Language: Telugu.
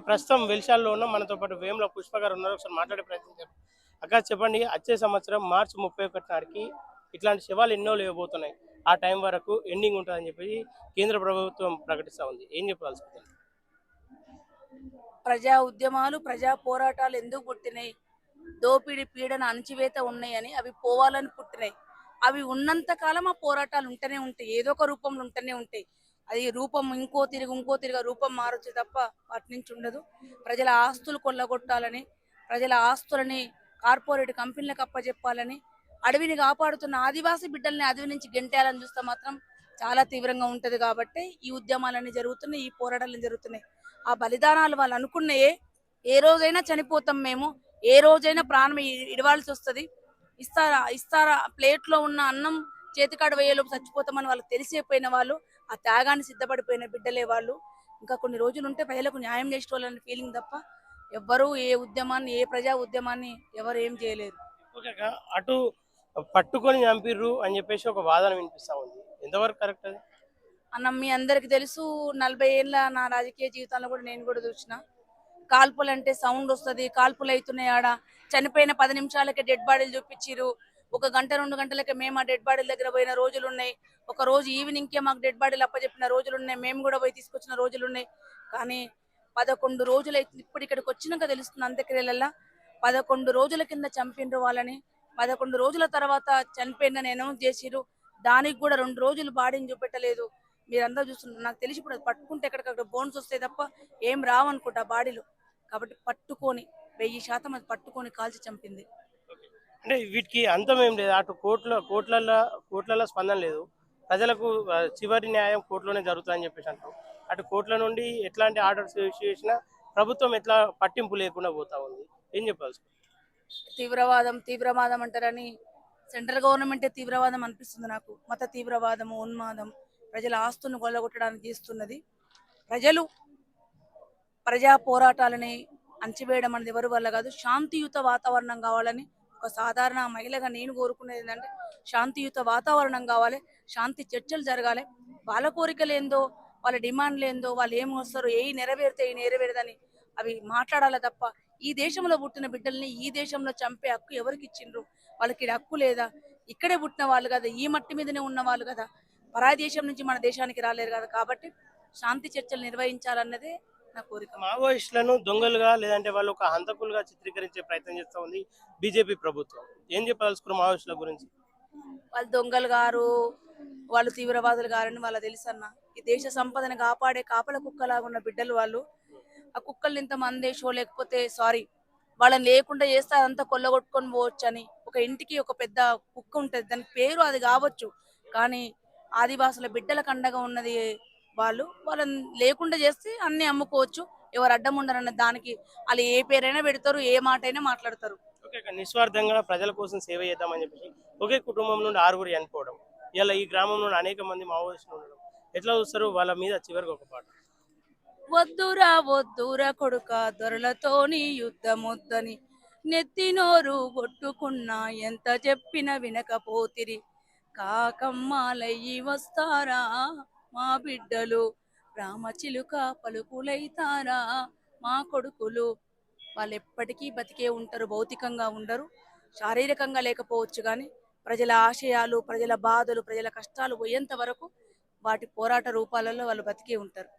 ప్రస్తుతం వెలిశాల్లో ఉన్న. మనతో పాటు వేముల పుష్ప గారు ఉన్నారు. ఒకసారి మాట్లాడే ప్రయత్నం అక్క చెప్పండి వచ్చే సంవత్సరం మార్చి ముప్పై ఒకటి నాటికి ఇట్లాంటి శవాలు ఎన్నో లేవబోతున్నాయి. ఆ టైం వరకు ఎండింగ్ ఉంటుందని చెప్పి కేంద్ర ప్రభుత్వం ప్రకటిస్తూ ఉంది. ఏం చెప్పాల్సింది ప్రజా ఉద్యమాలు ప్రజా పోరాటాలు ఎందుకు పుట్టినాయి? దోపిడి పీడన అణచివేత ఉన్నాయని అవి పోవాలని పుట్టినాయి. అవి ఉన్నంత కాలం ఆ పోరాటాలు ఉంటూనే ఉంటాయి. ఏదో ఒక రూపంలో ఉంటూనే ఉంటాయి. అది రూపం ఇంకో తిరిగి ఇంకో తిరిగి రూపం మారచ్చు తప్ప వాటి నుంచి ఉండదు. ప్రజల ఆస్తులు కొల్లగొట్టాలని ప్రజల ఆస్తులని కార్పొరేట్ కంపెనీలకు అప్పచెప్పాలని అడవిని కాపాడుతున్న ఆదివాసీ బిడ్డల్ని అడవి నుంచి గెంటేయాలని చూస్తే మాత్రం చాలా తీవ్రంగా ఉంటది కాబట్టి ఈ ఉద్యమాలన్నీ జరుగుతున్నాయి ఈ పోరాటాలు జరుగుతున్నాయి. ఆ బలిదానాలు వాళ్ళు అనుకున్నాయే ఏ రోజైనా చనిపోతాం మేము ఏ రోజైనా ప్రాణం ఇడవాల్సి వస్తుంది. ఇస్తారా ఇస్తారా ప్లేట్లో ఉన్న అన్నం చేతికాడ వేయలోపు చచ్చిపోతామని వాళ్ళకి తెలిసిపోయిన వాళ్ళు ఆ త్యాగాన్ని సిద్ధపడిపోయిన బిడ్డలే వాళ్ళు. ఇంకా కొన్ని రోజులు ఉంటే ప్రజలకు న్యాయం చేసే వాళ్ళని ఫీలింగ్ తప్ప ఎవ్వరూ ఏ ఉద్యమాన్ని ఏ ప్రజా ఉద్యమాన్ని ఎవరు ఏం చేయలేరు. అటు పట్టుకొని చంపిర్రు అని చెప్పేసి ఒక వాదన వినిపిస్తా ఉంది. ఎంతవరకు కరెక్ట్ అది? అన్న మీ అందరికి తెలుసు నలభై ఏళ్ళ నా రాజకీయ జీవితంలో కూడా నేను కూడా చూసిన. కాల్పులు అంటే సౌండ్ వస్తుంది కాల్పులు అవుతున్నాయి ఆడ. చనిపోయిన పది నిమిషాలకే డెడ్ బాడీలు చూపించిరు ఒక గంట రెండు గంటలకే మేము ఆ డెడ్ బాడీల దగ్గర పోయిన రోజులు ఉన్నాయి ఒక రోజు ఈవినింగ్కే మాకు డెడ్ బాడీలు అప్పచెప్పిన రోజులు ఉన్నాయి మేము కూడా పోయి తీసుకొచ్చిన రోజులు ఉన్నాయి కానీ పదకొండు రోజులు అయితే ఇప్పుడు ఇక్కడికి వచ్చినాక తెలుస్తుంది అంత్యక్రియలల్లా. పదకొండు రోజుల కింద చంపిండ్రు వాళ్ళని. పదకొండు రోజుల తర్వాత చనిపోయిందని అనౌన్స్ చేసిరు దానికి కూడా రెండు రోజులు బాడీని చూపెట్టలేదు. మీరందరూ చూస్తున్నారు నాకు తెలిసి ఇప్పుడు అది పట్టుకుంటే ఎక్కడికక్కడ బోన్స్ వస్తాయి తప్ప ఏం రావనుకుంటా బాడీలో. కాబట్టి పట్టుకొని వెయ్యి శాతం అది పట్టుకొని కాల్చి చంపింది. అంటే వీటికి అంతం ఏం లేదు. అటు కోట్ల కోట్లల్లో కోట్లలో స్పందన లేదు. ప్రజలకు చివరి న్యాయం కోర్టులోనే జరుగుతుందని చెప్పేసి అంటారు. అటు కోర్టుల నుండి ఎట్లాంటి ఆర్డర్స్ ఇష్యూ చేసినా ప్రభుత్వం ఎట్లా పట్టింపు లేకుండా పోతా ఉంది. ఏం చెప్పాల్సి తీవ్రవాదం తీవ్రవాదం అంటారని సెంట్రల్ గవర్నమెంటే తీవ్రవాదం అనిపిస్తుంది నాకు. మత తీవ్రవాదము ఉన్మాదం ప్రజల ఆస్తులను కొల్లగొట్టడానికి తీస్తున్నది ప్రజలు ప్రజా పోరాటాలని అంచివేయడం అనేది ఎవరి వల్ల కాదు. శాంతియుత వాతావరణం కావాలని ఒక సాధారణ మహిళగా నేను కోరుకునేది ఏంటంటే శాంతియుత వాతావరణం కావాలి శాంతి చర్చలు జరగాలి. వాళ్ళ కోరికలు ఏందో వాళ్ళ డిమాండ్లు ఏందో వాళ్ళు ఏం వస్తారు ఏ నెరవేరితే ఏ నెరవేరదని అవి మాట్లాడాలి తప్ప ఈ దేశంలో పుట్టిన బిడ్డల్ని ఈ దేశంలో చంపే హక్కు ఎవరికి ఇచ్చిండ్రు? వాళ్ళకి హక్కు లేదా? ఇక్కడే పుట్టిన వాళ్ళు కదా ఈ మట్టి మీదనే ఉన్న వాళ్ళు కదా. పరాయి దేశం నుంచి మన దేశానికి రాలేరు కదా. కాబట్టి శాంతి చర్చలు నిర్వహించాలన్నదే నా కోరిక? మావోయిస్టులను దొంగలుగా లేదంటే వాళ్ళు ఒక హంతకులుగా చిత్రీకరించే ప్రయత్నం చేస్తా ఉంది బీజేపీ ప్రభుత్వం. ఏం చెప్పాల్సుకున్నారు మావోయిస్టుల గురించి? వాళ్ళు దొంగలు గారు వాళ్ళు తీవ్రవాదులు గారని వాళ్ళ తెలుసు అన్న. ఈ దేశ సంపదను కాపాడే కాపల కుక్కలాగా ఉన్న బిడ్డలు వాళ్ళు. ఆ కుక్కల్ని ఇంత మందేశో లేకపోతే సారీ వాళ్ళని లేకుండా చేస్తే అదంతా కొల్లగొట్టుకొని పోవచ్చు అని ఒక ఇంటికి ఒక పెద్ద కుక్క ఉంటుంది. దాని పేరు అది కావచ్చు. కానీ ఆదివాసుల బిడ్డలకు అండగా ఉన్నది వాళ్ళు వాళ్ళని లేకుండా చేస్తే అన్ని అమ్ముకోవచ్చు. ఎవరు అడ్డం ఉండరన్న దానికి వాళ్ళు ఏ పేరైనా పెడతారు ఏ మాట అయినా మాట్లాడతారు నిస్వార్థంగా ప్రజల కోసం సేవ చేద్దామని చెప్పేసి ఒకే కుటుంబం నుండి ఆరుగురు చనిపోవడం ఇలా ఈ గ్రామం నుండి అనేక మంది మావోయిస్టులు ఉండడం ఎట్లా చూస్తారు వాళ్ళ మీద చివరికి ఒక పాట? వద్దురా వద్దురా కొడుక దొరలతోని యుద్ధమొద్దని నెత్తి నోరు కొట్టుకున్నా ఎంత చెప్పిన వినకపోతిరి. కాకమ్మాలయ్యి వస్తారా? మా బిడ్డలు. రామచిలుక పలుకులైతారా? మా కొడుకులు. వాళ్ళు ఎప్పటికీ బతికే ఉంటారు భౌతికంగా ఉండరు శారీరకంగా లేకపోవచ్చు కానీ ప్రజల ఆశయాలు ప్రజల బాధలు ప్రజల కష్టాలు పోయేంత వరకు వాటి పోరాట రూపాలలో వాళ్ళు బతికే ఉంటారు.